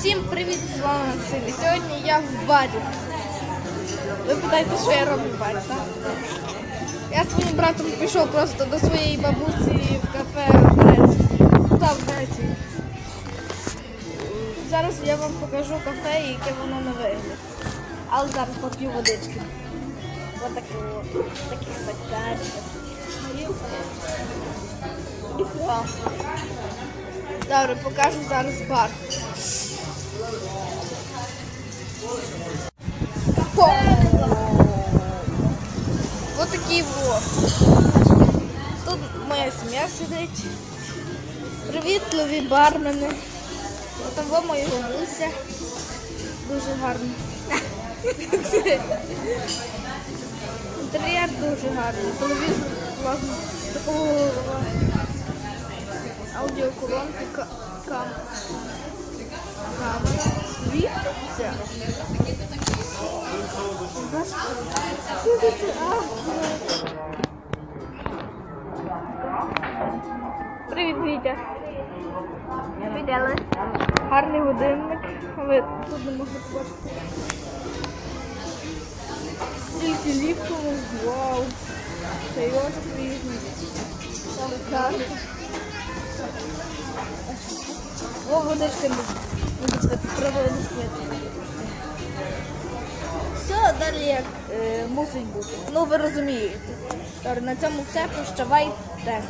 Всім привіт, з вами Максим. Сьогодні я в барі. Ви питаєте, що я роблю в барі, так? Я з своїм братом пішов просто до своєї бабусі в кафе в Греції. Там в. Зараз я вам покажу кафе, яке воно на вигляд. Але зараз поп'ю водички. Ось от, такі. І все. Добре, покажу зараз бар. Такий во. Тут моя сім'я сидить. Привітливі бармени. Ось там во моя бабуся. Дуже гарно. Інтер'єр дуже гарний. Телевізор класно. Такого аудіоколонки, ка- кам- камера, світиться. Привіт, Вітя. Видели? Гарний годинник. Ви тут не можете побачити. Стільки ліфтових, вау. Це його різний. О, водичка не буде світ. Далі як е, мусить бути. Ну ви розумієте. На цьому все. Прощавайте.